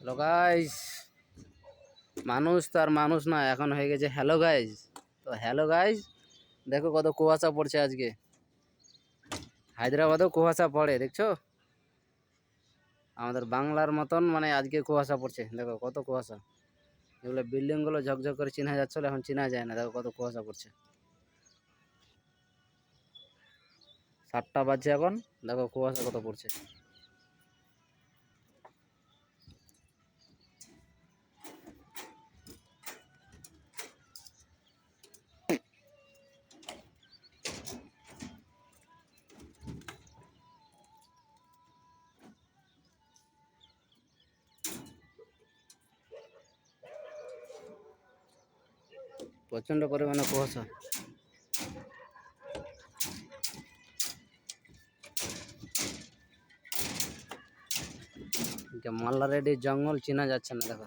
Hello guys মানুষ তো আর মানুষ না, এখন হয়ে গেছে হ্যালো গাইজ তো হ্যালো গাইজ দেখো কত কুয়াশা পড়ছে আজকে। হায়দ্রাবাদেও কুয়াশা পড়ে, দেখছ? আমাদের বাংলার মতন মানে আজকে কুয়াশা পড়ছে, দেখো কত কুয়াশা। এগুলো বিল্ডিংগুলো ঝকঝক করে চিনা যাচ্ছিল, এখন চিনা যায় না, দেখো কত কুয়াশা পড়ছে। সাতটা বাজছে এখন, দেখো কুয়াশা কত পড়ছে। প্রচণ্ড পরিমাণে কুয়াশা। যে মাল্লা রেডি জঙ্গল চেনা যাচ্ছে না দেখো।